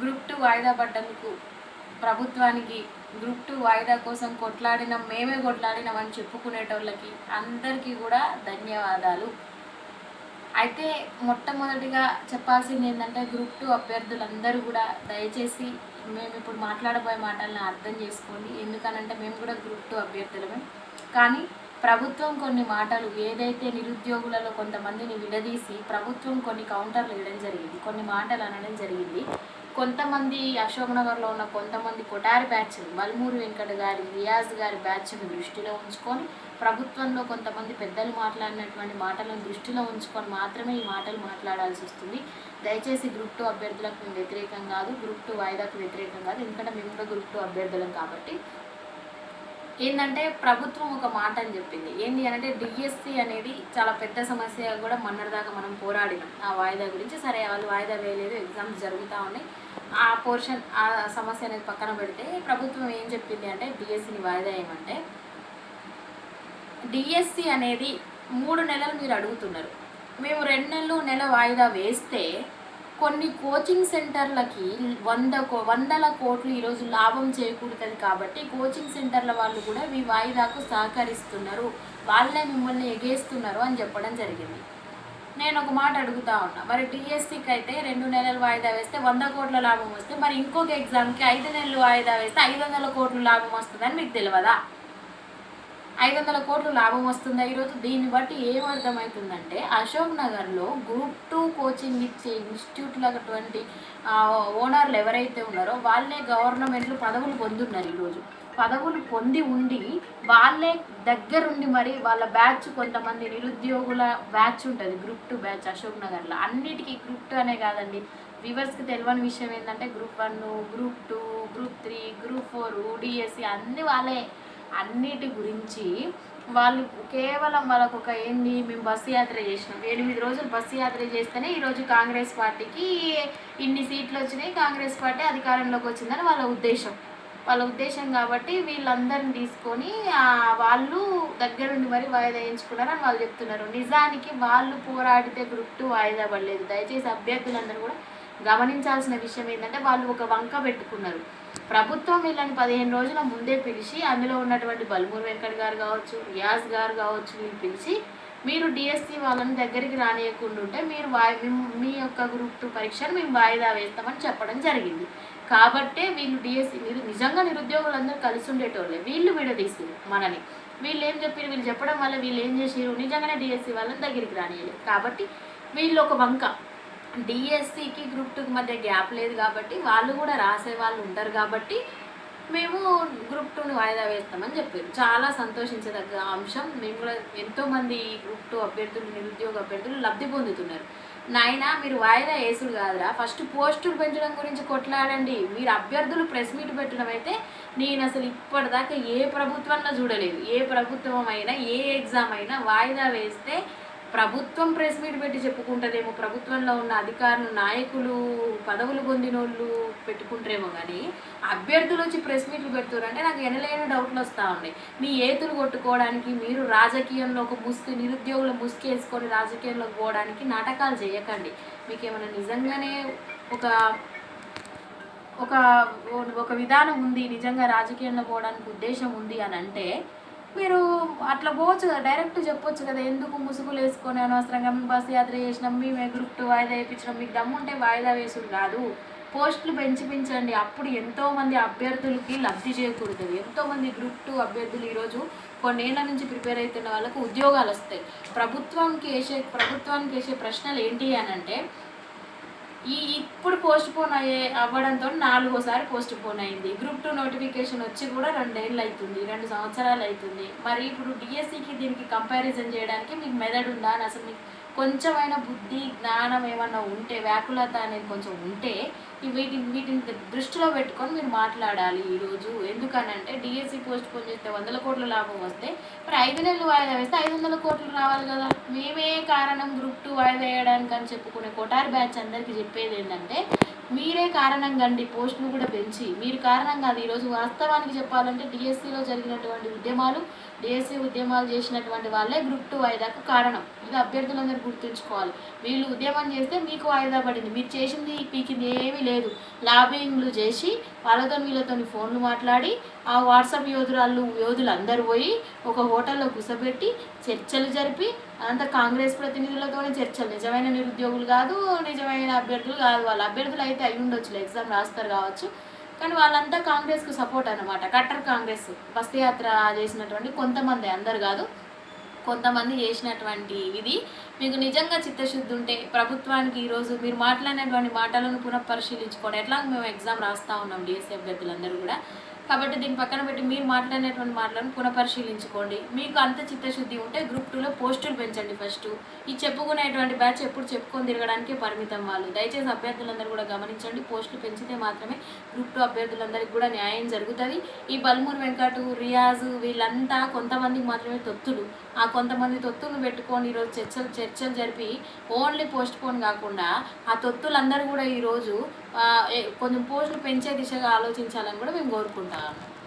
Group two వాయిదా పడ్డందుకు ప్రభుత్వానికి group two వాయిదా కోసం కొట్లాడిన మేమే కొట్లాడినామని చెప్పుకునేటోళ్ళకి అందరికీ కూడా ధన్యవాదాలు. అయితే మొట్టమొదటిగా చెప్పాల్సింది ఏంటంటే గ్రూప్ టూ అభ్యర్థులందరూ కూడా దయచేసి మేము ఇప్పుడు మాట్లాడబోయే మాటలను అర్థం చేసుకోండి. ఎందుకనంటే మేము కూడా గ్రూప్ టూ అభ్యర్థులమే. కానీ ప్రభుత్వం కొన్ని మాటలు ఏదైతే నిరుద్యోగులలో కొంతమందిని విడదీసి ప్రభుత్వం కొన్ని కౌంటర్లు వేయడం జరిగింది. కొన్ని మాటలు అనడం జరిగింది. కొంతమంది అశోక్ నగర్లో ఉన్న కొంతమంది కొటారి బ్యాచ్ బల్మూరి వెంకట గారి రియాజ్ గారి బ్యాచ్ను దృష్టిలో ఉంచుకొని ప్రభుత్వంలో కొంతమంది పెద్దలు మాట్లాడినటువంటి మాటలను దృష్టిలో ఉంచుకొని మాత్రమే ఈ మాటలు మాట్లాడాల్సి వస్తుంది. దయచేసి గ్రూప్ టూ అభ్యర్థులకు మేము వ్యతిరేకం కాదు గ్రూప్ టూ వాయిదాకు వ్యతిరేకం కాదు. ఎందుకంటే మేము కూడా గ్రూప్ టూ అభ్యర్థులం కాబట్టి ఏంటంటే ప్రభుత్వం ఒక మాట అని చెప్పింది. ఏంటి అంటే డిఎస్సి అనేది చాలా పెద్ద సమస్య కూడా మొన్నటిదాకా మనం పోరాడినాం. ఆ వాయిదా గురించి సరే వాళ్ళు వాయిదా వేయలేదు ఎగ్జామ్స్ జరుగుతూ ఉన్నాయి. ఆ పోర్షన్ ఆ సమస్య అనేది పక్కన పెడితే ప్రభుత్వం ఏం చెప్పింది అంటే డిఎస్సిని వాయిదా ఏమంటే డిఎస్సి అనేది మూడు నెలలు మీరు అడుగుతున్నారు. మేము రెండు నెలలు నెల వాయిదా వేస్తే కొన్ని కోచింగ్ సెంటర్లకి వంద కో- వందల కోట్లు ఈరోజు లాభం చేకూరుతుంది కాబట్టి కోచింగ్ సెంటర్ల వాళ్ళు కూడా మీ వాయిదాకు సహకరిస్తున్నారు. వాళ్ళే మిమ్మల్ని ఎగేస్తున్నారు అని చెప్పడం జరిగింది. నేను ఒక మాట అడుగుతా ఉన్నా. మరి టీఎస్సీకి అయితే రెండు నెలలు వాయిదా వేస్తే వంద కోట్ల లాభం వస్తే మరి ఇంకొక ఎగ్జామ్కి ఐదు నెలలు వాయిదా వేస్తే ఐదు వందల కోట్ల లాభం వస్తుందని మీకు తెలియదా? ఐదు వందల కోట్లు లాభం వస్తుందా? ఈరోజు దీన్ని బట్టి ఏం అర్థమవుతుందంటే అశోక్ నగర్లో గ్రూప్ టూ కోచింగ్ ఇచ్చే ఇన్స్టిట్యూట్ల అటువంటి ఓనర్లు ఎవరైతే ఉన్నారో వాళ్ళే గవర్నమెంట్లు పదవులు పొందున్నారు ఈరోజు. పదవులు పొంది ఉండి వాళ్ళే దగ్గరుండి మరి వాళ్ళ బ్యాచ్ కొంతమంది నిరుద్యోగుల బ్యాచ్ ఉంటుంది గ్రూప్ టూ బ్యాచ్ అశోక్ నగర్లో. అన్నిటికీ గ్రూప్ టూ అనే కాదండి. వ్యూవర్స్కి తెలియని విషయం ఏంటంటే group one group two group three group four DSC అన్ని వాళ్ళే అన్నిటి గురించి వాళ్ళు కేవలం వాళ్ళకు ఒక ఏంది మేము బస్సు యాత్ర చేసినాం. ఎనిమిది రోజులు బస్సు యాత్ర చేస్తేనే ఈరోజు కాంగ్రెస్ పార్టీకి ఇన్ని సీట్లు వచ్చినాయి కాంగ్రెస్ పార్టీ అధికారంలోకి వచ్చిందని వాళ్ళ ఉద్దేశం. వాళ్ళ ఉద్దేశం కాబట్టి వీళ్ళందరిని తీసుకొని వాళ్ళు దగ్గరుండి మరి వాయిదా వేయించుకున్నారని వాళ్ళు చెప్తున్నారు. నిజానికి వాళ్ళు పోరాడితే గ్రూప్ టూ వాయిదా పడలేదు. దయచేసి అభ్యర్థులందరూ కూడా గమనించాల్సిన విషయం ఏంటంటే వాళ్ళు ఒక వంక పెట్టుకున్నారు. ప్రభుత్వం వీళ్ళని పదిహేను రోజుల ముందే పిలిచి అందులో ఉన్నటువంటి బల్మూర్ వెంకట్ గారు కావచ్చు రియాజ్ గారు కావచ్చు వీళ్ళు పిలిచి మీరు డిఎస్సి వాళ్ళని దగ్గరికి రానియకుండా ఉంటే మీరు వాయి మీ- యొక్క గ్రూప్ టూ పరీక్షను మేము వాయిదా వేస్తామని చెప్పడం జరిగింది. కాబట్టే వీళ్ళు డిఎస్సి మీరు నిజంగా నిరుద్యోగులందరూ కలిసి ఉండేటోళ్ళే. వీళ్ళు విడదీసారు మనని. వీళ్ళు ఏం చెప్పారు వీళ్ళు చెప్పడం వల్ల వీళ్ళు ఏం చేసారు నిజంగానే డిఎస్సి వాళ్ళని దగ్గరికి రానియలేదు. కాబట్టి వీళ్ళు ఒక వంక. డిఎస్సికి గ్రూప్ టూకి మధ్య గ్యాప్ లేదు కాబట్టి వాళ్ళు కూడా రాసే వాళ్ళు ఉంటారు కాబట్టి మేము గ్రూప్ టూని వాయిదా వేస్తామని చెప్పారు. చాలా సంతోషించదగ్గ అంశం. మేము కూడా ఎంతోమంది గ్రూప్ టూ అభ్యర్థులు నిరుద్యోగ అభ్యర్థులు లబ్ధి పొందుతున్నారు. నాయన మీరు వాయిదా వేసుడు కాదురా. ఫస్ట్ పోస్టులు పెంచడం గురించి కొట్లాడండి. మీరు అభ్యర్థులు ప్రెస్ మీట్ పెట్టడం అయితే నేను అసలు ఇప్పటిదాకా ఏ ప్రభుత్వంలో చూడలేదు. ఏ ప్రభుత్వం అయినా ఏ ఎగ్జామ్ అయినా వాయిదా వేస్తే ప్రభుత్వం ప్రెస్ మీట్ పెట్టి చెప్పుకుంటుందేమో. ప్రభుత్వంలో ఉన్న అధికారులు నాయకులు పదవులు పొందినోళ్ళు పెట్టుకుంటారేమో కానీ అభ్యర్థులు వచ్చి ప్రెస్ మీట్లు పెడుతున్నారంటే నాకు ఎనలేని డౌట్లు వస్తూ ఉన్నాయి. మీ ఏతులు కొట్టుకోవడానికి మీరు రాజకీయంలో ఒక ముసుగు నిరుద్యోగుల ముసుగు వేసుకొని రాజకీయంలోకి పోవడానికి నాటకాలు చేయకండి. మీకు ఏమైనా నిజంగానే ఒక ఒక ఒక విధానం ఉంది నిజంగా రాజకీయంలో పోవడానికి ఉద్దేశం ఉంది అని అంటే మీరు అట్లా పోవచ్చు కదా డైరెక్ట్ చెప్పొచ్చు కదా ఎందుకు ముసుగులు వేసుకొని అనవసరంగా మేము బస్సు యాత్ర చేసినాం మేము గ్రూప్ టూ వాయిదా వేయించినాం మీకు దమ్ముంటే వాయిదా వేసుడు కాదు. పోస్టులు పెంచి పెంచండి. అప్పుడు ఎంతోమంది అభ్యర్థులకి లబ్ధి చేకూరుతుంది. ఎంతోమంది గ్రూప్ టూ అభ్యర్థులు ఈరోజు కొన్నేళ్ళ నుంచి ప్రిపేర్ అవుతున్న వాళ్ళకు ఉద్యోగాలు వస్తాయి. ప్రభుత్వానికి వేసే ప్రభుత్వానికి వేసే ప్రశ్నలు ఏంటి అని అంటే ఈ ఇప్పుడు పోస్ట్ పోన్ అయ్యే అవ్వడంతో నాలుగోసారి పోస్ట్ పోన్ అయింది. గ్రూప్ టూ నోటిఫికేషన్ వచ్చి కూడా రెండేళ్ళు అవుతుంది రెండు సంవత్సరాలు అవుతుంది మరి ఇప్పుడు డిఎస్సికి దీనికి కంపారిజన్ చేయడానికి మీకు మెదడు ఉందా అని అసలు మీకు కొంచెమైనా బుద్ధి జ్ఞానం ఏమన్నా ఉంటే వ్యాకులత అనేది కొంచెం ఉంటే వీటి వీటిని దృష్టిలో పెట్టుకొని మీరు మాట్లాడాలి ఈరోజు ఎందుకనంటే డిఎస్సి పోస్ట్ పోన్ చేస్తే వందల కోట్ల లాభం వస్తే మరి ఐదు నెలలు వాయిదా వేస్తే ఐదు వందల కోట్లు రావాలి కదా. మేమే కారణం గ్రూప్ టూ వాయిదా వేయడానికి అని చెప్పుకునే కొటారి బ్యాచ్ అందరికీ చెప్పేది ఏంటంటే మీరే కారణంగా అండి పోస్టులు కూడా పెంచి. మీరు కారణంగా అది ఈరోజు వాస్తవానికి చెప్పాలంటే డిఎస్సిలో జరిగినటువంటి ఉద్యమాలు డిఎస్సి ఉద్యమాలు చేసినటువంటి వాళ్ళే గ్రూప్ టూ వాయిదాకు కారణం. ఇది అభ్యర్థులందరూ గుర్తుంచుకోవాలి. వీళ్ళు ఉద్యమం చేస్తే మీకు వాయిదా పడింది. మీరు చేసింది పీకింది ఏమీ లేదు. లాబింగ్లు చేసి వాళ్ళతో వీళ్ళతో ఫోన్లు మాట్లాడి ఆ వాట్సాప్ యోధురాళ్ళు యోధులు అందరు పోయి ఒక హోటల్లో కూసబెట్టి చర్చలు జరిపి అంత కాంగ్రెస్ ప్రతినిధులతోనే చర్చలు. నిజమైన నిరుద్యోగులు కాదు నిజమైన అభ్యర్థులు కాదు వాళ్ళు. అభ్యర్థులు అయితే అయి ఉండొచ్చు ఎగ్జామ్ రాస్తారు కావచ్చు. కానీ వాళ్ళంతా కాంగ్రెస్కు సపోర్ట్ అన్నమాట. కట్టర్ కాంగ్రెస్ బస్తీ యాత్ర చేసినటువంటి కొంతమంది అందరు కాదు కొంతమంది చేసినటువంటి ఇది మీకు నిజంగా చిత్తశుద్ధి ఉంటే ప్రభుత్వానికి ఈరోజు మీరు మాట్లాడినటువంటి మాటలను పునఃపరిశీలించుకోండి. ఎట్లా మేము ఎగ్జామ్ రాస్తా ఉన్నాం డిఎస్సీ అభ్యర్థులందరూ కూడా. కాబట్టి దీని పక్కన పెట్టి మీరు మాట్లాడినటువంటి మాటలను పునఃపరిశీలించుకోండి. మీకు అంత చిత్తశుద్ధి ఉంటే గ్రూప్ టూలో పోస్టులు పెంచండి ఫస్ట్ ఈ చెప్పుకునేటువంటి బ్యాచ్ ఎప్పుడు చెప్పుకొని తిరగడానికి పరిమితం వాళ్ళు. దయచేసి అభ్యర్థులందరూ కూడా గమనించండి పోస్టులు పెంచితే మాత్రమే గ్రూప్ టూ అభ్యర్థులందరికీ కూడా న్యాయం జరుగుతుంది. ఈ బల్మూరు వెంకటు రియాజు వీళ్ళంతా కొంతమందికి మాత్రమే తొత్తులు. ఆ కొంతమంది తొత్తులను పెట్టుకొని ఈరోజు చర్చలు చర్చలు జరిపి ఓన్లీ పోస్ట్ పోన్ కాకుండా ఆ తొత్తులందరూ కూడా ఈరోజు కొంచెం పోస్టులు పెంచే దిశగా ఆలోచించాలని కూడా మేము కోరుకుంటాం. um,